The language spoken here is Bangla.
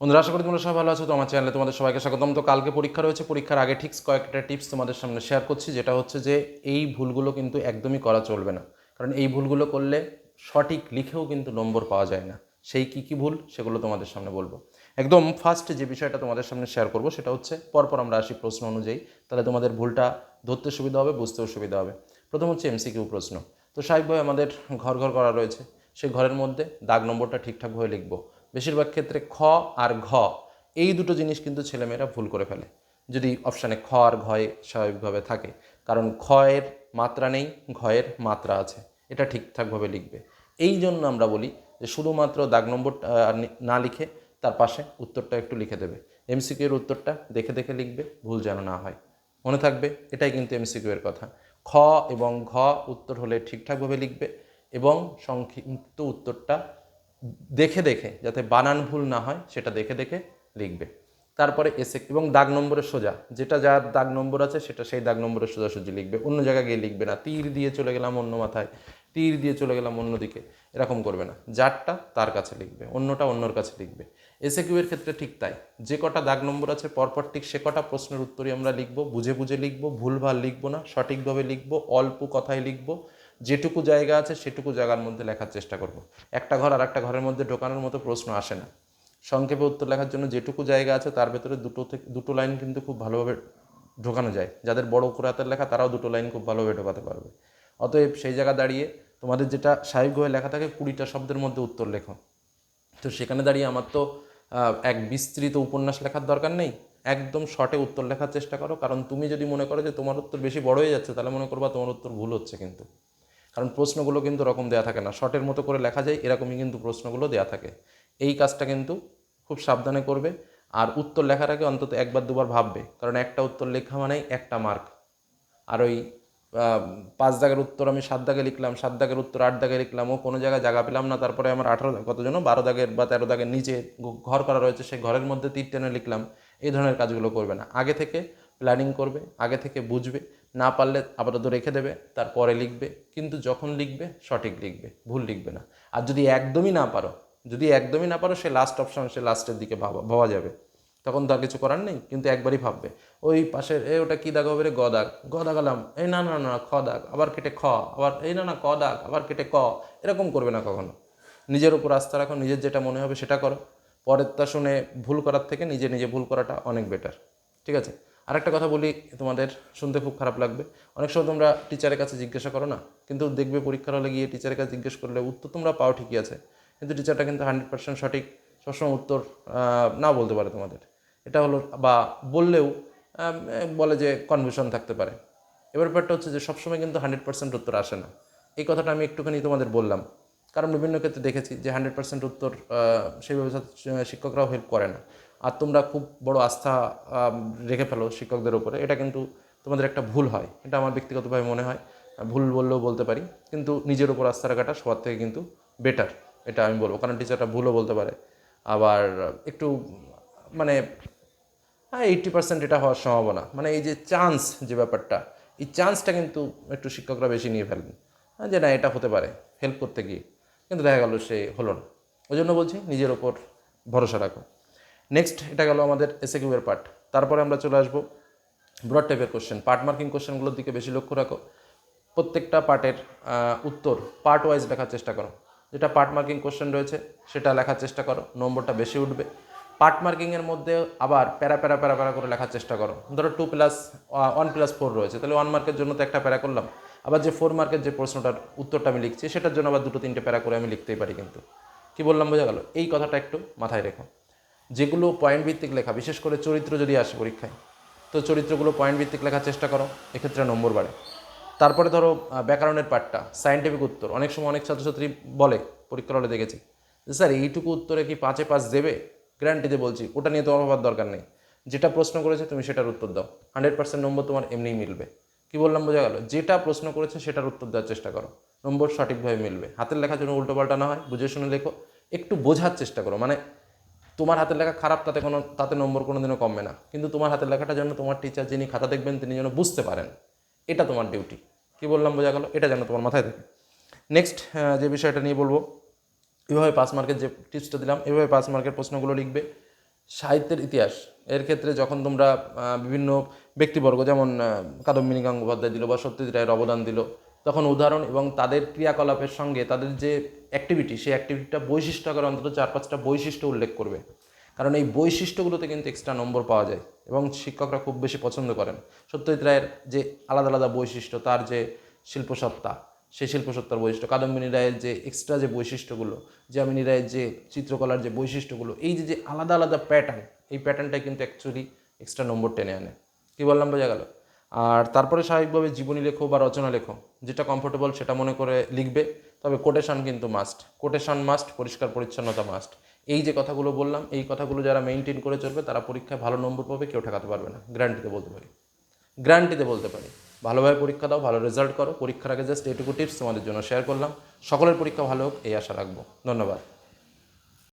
বন্ধুরা, আশা করি তোমরা সবাই ভালো আছো। তোমার চ্যানেলে তোমাদের সবাইকে স্বাগতম। তো কালকে পরীক্ষা রয়েছে। পরীক্ষার আগে ঠিক কয়েকটা টিপস তোমাদের সামনে শেয়ার করছি, যেটা হচ্ছে যে এই ভুলগুলো কিন্তু একদমই করা চলবে না। কারণ এই ভুলগুলো করলে সঠিক লিখেও কিন্তু নম্বর পাওয়া যায় না। সেই কী কী ভুল, সেগুলো তোমাদের সামনে বলব। একদম ফার্স্ট যে বিষয়টা তোমাদের সামনে শেয়ার করব, সেটা হচ্ছে পরপর আমরা আসি প্রশ্ন অনুযায়ী। তাহলে তোমাদের ভুলটা ধরতে সুবিধা হবে, বুঝতেও সুবিধা হবে। প্রথম হচ্ছে এমসিকিউ প্রশ্ন। তো স্বাভাবিকভাবে আমাদের ঘর ঘর করা রয়েছে। সেই ঘরের মধ্যে দাগ নম্বরটা ঠিকঠাকভাবে লিখব। বেশিরভাগ ক্ষেত্রে খ আর ঘ এই দুটো জিনিস কিন্তু ছেলেমেয়েরা ভুল করে ফেলে। যদি অপশানে খ আর ঘয়ে স্বাভাবিকভাবে থাকে কারণ এর মাত্রা নেই ঘয়ের মাত্রা আছে এটা ঠিকঠাকভাবে লিখবে। এই জন্য আমরা বলি যে শুধুমাত্র দাগ নম্বরটা আহ, নি- লিখে তার পাশে উত্তরটা একটু লিখে দেবে। এমসিকিউ এর উত্তরটা দেখে দেখে লিখবে ভুল যেন না হয়। মনে থাকবে এটাই কিন্তু এমসিকিউ এর কথা। খ এবং ঘ উত্তর হলে ঠিকঠাকভাবে লিখবে এবং সংক্ষিপ্ত উত্তরটা দেখে দেখে, যাতে বানান ভুল না হয়, সেটা দেখে দেখে লিখবে। তারপরে এসে এবং দাগ নম্বরের সোজা, যেটা যার দাগ নম্বর আছে, সেটা সেই দাগ নম্বরের সোজাসুজি লিখবে। অন্য জায়গায় গিয়ে লিখবে না। তীর দিয়ে চলে গেলাম অন্য মাথায়, তীর দিয়ে চলে গেলাম অন্যদিকে এরকম করবে না। যারটা তার কাছে লিখবে, অন্যটা অন্যর কাছে লিখবে। এসে কিউয়ের ক্ষেত্রে ঠিক তাই। যে কটা দাগ নম্বর আছে, পরপর ঠিক সে কটা প্রশ্নের উত্তরই আমরা লিখব। বুঝে বুঝে লিখব, ভুলভাল লিখব না, সঠিকভাবে লিখব, অল্প কথায় লিখব যেটুকু জায়গা আছে সেটুকু জায়গার মধ্যে লেখার চেষ্টা করব। একটা ঘর আর একটা ঘরের মধ্যে ঢোকানোর মতো প্রশ্ন আসে না। সংক্ষেপে উত্তর লেখার জন্য যেটুকু জায়গা আছে তার ভেতরে দুটো থেকে দুটো লাইন কিন্তু খুব ভালোভাবে ঢোকানো যায়। যাদের বড় করে হাতের লেখা তারাও দুটো লাইন খুব ভালোভাবে ঢোকাতে পারবে। অতএব সেই জায়গা দাঁড়িয়ে তোমাদের যেটা স্বাভাবিকভাবে লেখা থাকে কুড়িটা শব্দের মধ্যে উত্তর লেখো। তো সেখানে দাঁড়িয়ে আমার তো এক বিস্তৃত উপন্যাস লেখার দরকার নেই। একদম শর্টে উত্তর লেখার চেষ্টা করো। কারণ তুমি যদি মনে করো যে তোমার উত্তর বেশি বড় হয়ে যাচ্ছে, তাহলে মনে করবা তোমার উত্তর ভুল হচ্ছে কিন্তু। কারণ প্রশ্নগুলো কিন্তু রকম দেওয়া থাকে না। শর্টের মতো করে লেখা যায়, এরকমই কিন্তু প্রশ্নগুলো দেওয়া থাকে। এই কাজটা কিন্তু খুব সাবধানে করবে আর উত্তর লেখার আগে অন্তত একবার দুবার ভাববে। কারণ একটা উত্তর লেখা মানেই একটা মার্ক আর ওই পাঁচ দাগের উত্তর আমি সাত দাগে লিখলাম, সাত দাগের উত্তর আট দাগে লিখলাম, ও কোনো জায়গায় জায়গা পেলাম না, তারপরে আমার আঠারো কত যেন বারো দাগের বা তেরো দাগের নিচে ঘর করা রয়েছে, সেই ঘরের মধ্যে তীর টেনে লিখলাম। এই ধরনের কাজগুলো করবে না। আগে থেকে প্ল্যানিং করবে, আগে থেকে বুঝবে। না পারলে আপাতত রেখে দেবে, তারপরে লিখবে। কিন্তু যখন লিখবে, সঠিক লিখবে, ভুল লিখবে না। আর যদি একদমই না পারো, যদি একদমই না পারো, সে লাস্ট অপশন সে লাস্টের দিকে ভাবা ভাবা যাবে। তখন তো আর কিছু করার নেই, কিন্তু একবারই ভাববে। ওই পাশের, এ ওটা কী দাগ হবে রে? গ দাগ। গ এই না না না খ দাগ, আবার কেটে খ, আবার এই না না, ক দাগ, আবার কেটে ক, এরকম করবে না কখনো। নিজের উপর আস্থা রাখো, নিজের যেটা মনে হবে সেটা করো। পরেরটা শুনে ভুল করার থেকে নিজে নিজে ভুল করাটা অনেক বেটার ঠিক আছে? আরেকটা কথা বলি, তোমাদের শুনতে খুব খারাপ লাগবে। অনেক সময় তোমরা টিচারের কাছে জিজ্ঞাসা করো না, কিন্তু দেখবে পরীক্ষার হলে গিয়ে টিচারের কাছে জিজ্ঞেস করলে উত্তর তোমরা পাও ঠিকই আছে। কিন্তু টিচারটা কিন্তু হান্ড্রেড পার্সেন্ট সঠিক, সবসময় উত্তর না বলতে পারে তোমাদের। এটা হলো, বা বললেও বলে যে কনফিউশন থাকতে পারে। এবার ব্যাপারটা হচ্ছে যে সবসময় কিন্তু হান্ড্রেড পার্সেন্ট উত্তর আসে না। এই কথাটা আমি একটুখানি তোমাদের বললাম। কারণ বিভিন্ন ক্ষেত্রে দেখেছি যে হান্ড্রেড পার্সেন্ট উত্তর সেইভাবে শিক্ষকরাও হেল্প করে না। আর তোমরা খুব বড় আস্থা রেখে ফেলো শিক্ষকদের উপরে। এটা কিন্তু তোমাদের একটা ভুল হয়। এটা আমার ব্যক্তিগতভাবে মনে হয়। ভুল বললেও বলতে পারি। কিন্তু নিজের উপর আস্থা রাখাটা সবার থেকে কিন্তু বেটার এটা আমি বলব। কারণ টিচারটা ভুলও বলতে পারে। আবার একটু মানে হ্যাঁ এইট্টি পার্সেন্ট এটা হওয়ার সম্ভাবনা। মানে এই যে চান্স যে ব্যাপারটা, এই চান্সটা কিন্তু একটু শিক্ষকরা বেশি নিয়ে ফেলেন। হ্যাঁ যে না, এটা হতে পারে হেল্প করতে গিয়ে। কিন্তু দেখা গেল সে হলো না। ওই জন্য বলছি, নিজের ওপর ভরসা রাখো। নেক্সট এটা গেল আমাদের এসে কিউয়ের পার্ট তারপরে আমরা চলে আসব ব্রড টাইপের কোশ্চেন পার্ট মার্কিং কোশ্চেনগুলোর দিকে বেশি লক্ষ্য রাখো। প্রত্যেকটা পার্টের উত্তর পার্ট ওয়াইজ লেখার চেষ্টা করো। যেটা পার্ট মার্কিং কোশ্চেন রয়েছে, সেটা লেখার চেষ্টা করো, নম্বরটা বেশি উঠবে। পার্ট মার্কিংয়ের মধ্যে আবার প্যারা প্যারা প্যারা প্যারা করে লেখার চেষ্টা করো। ধরো two plus one plus four রয়েছে, তাহলে ওয়ান মার্কের জন্য তো একটা প্যারা করলাম। আবার যে ফোর মার্কের যে প্রশ্নটার উত্তরটা আমি লিখছি, সেটার জন্য আবার দুটো তিনটে প্যারা করে আমি লিখতেই পারি কিন্তু। কি বললাম, বোঝা গেল? এই কথাটা একটু মাথায় রেখো। যেগুলো পয়েন্ট ভিত্তিক লেখা, বিশেষ করে চরিত্র যদি আসে পরীক্ষায়, তো চরিত্রগুলো পয়েন্ট ভিত্তিক লেখার চেষ্টা করো, এক্ষেত্রে নম্বর বাড়ে। তারপরে ধরো ব্যাকরণের পার্টটা সায়েন্টিফিক উত্তর, অনেক সময় অনেক ছাত্রছাত্রী বলে, পরীক্ষার হলে দেখেছি, যে স্যার, এইটুকু উত্তরে কি পাঁচে পাঁচ দেবে? গ্যারান্টিতে বলছি, ওটা নিয়ে তোমার ভাবার দরকার নেই। যেটা প্রশ্ন করেছে, তুমি সেটার উত্তর দাও। হান্ড্রেড পার্সেন্ট নম্বর তোমার এমনিই মিলবে। কি বললাম, বোঝা গেল? যেটা প্রশ্ন করেছে, সেটার উত্তর দেওয়ার চেষ্টা করো। নম্বর সঠিকভাবে মিলবে। হাতের লেখার জন্য উল্টোপাল্টা না হয়, বুঝে শুনে লেখো। একটু বোঝার চেষ্টা করো। মানে তোমার হাতের লেখা খারাপ, তাতে কোনো, তাতে নম্বর কোনো দিনও কমবে না। কিন্তু তোমার হাতের লেখাটা যেন তোমার টিচার যিনি খাতা দেখবেন, তিনি যেন বুঝতে পারেন, এটা তোমার ডিউটি কি বললাম, বোঝা গেল? এটা যেন তোমার মাথায় থাকে। নেক্সট যে বিষয়টা নিয়ে বলব, এভাবে পাস মার্কের যে টিপসটা দিলাম, এভাবে পাস মার্কের প্রশ্নগুলো লিখবে। সাহিত্যের ইতিহাস, এর ক্ষেত্রে যখন তোমরা বিভিন্ন ব্যক্তিবর্গ, যেমন কাদম্বিনী গঙ্গোপাধ্যায় দিল বা সত্যজিৎ রায়ের অবদান দিল, তখন উদাহরণ এবং তাদের ক্রিয়াকলাপের সঙ্গে তাদের যে অ্যাক্টিভিটি সেই অ্যাক্টিভিটিটা বৈশিষ্ট্য করে অন্তত চার পাঁচটা বৈশিষ্ট্য উল্লেখ করবে। কারণ এই বৈশিষ্ট্যগুলোতে কিন্তু এক্সট্রা নম্বর পাওয়া যায় এবং শিক্ষকরা খুব বেশি পছন্দ করেন। সত্যজিৎ রায়ের যে আলাদা আলাদা বৈশিষ্ট্য, তার যে শিল্পসত্তা, সেই শিল্পসত্তার বৈশিষ্ট্য, কাদম্বিনী রায়ের যে এক্সট্রা যে বৈশিষ্ট্যগুলো জামিনী রায়ের যে চিত্রকলার যে বৈশিষ্ট্যগুলো, এই যে যে আলাদা আলাদা প্যাটার্ন এই প্যাটার্নটাই কিন্তু অ্যাকচুয়ালি এক্সট্রা নম্বর টেনে আনে। কী বললাম, বোঝা গেল? আর তারপরে স্বাভাবিকভাবে জীবনী লেখো বা রচনা লেখো, যেটা কমফোর্টেবল সেটা মনে করে লিখবে। তবে কোটেশন কিন্তু মাস্ট কোটেশন মাস্ট পরিষ্কার পরিচ্ছন্নতা মাস্ট এই যে কথাগুলো বললাম, এই কথাগুলো যারা মেনটেন করে চলবে, তারা পরীক্ষায় ভালো নম্বর পাবে, কেউ ঠেকাতে পারবে না। গ্যারান্টিতে বলতে পারি। গ্যারান্টিতে বলতে পারি। ভালোভাবে পরীক্ষা দাও, ভালো রেজাল্ট করো। পরীক্ষার আগে জাস্ট এটুকু টিপস তোমাদের জন্য শেয়ার করলাম। সকলের পরীক্ষা ভালো হোক, এই আশা রাখব। ধন্যবাদ।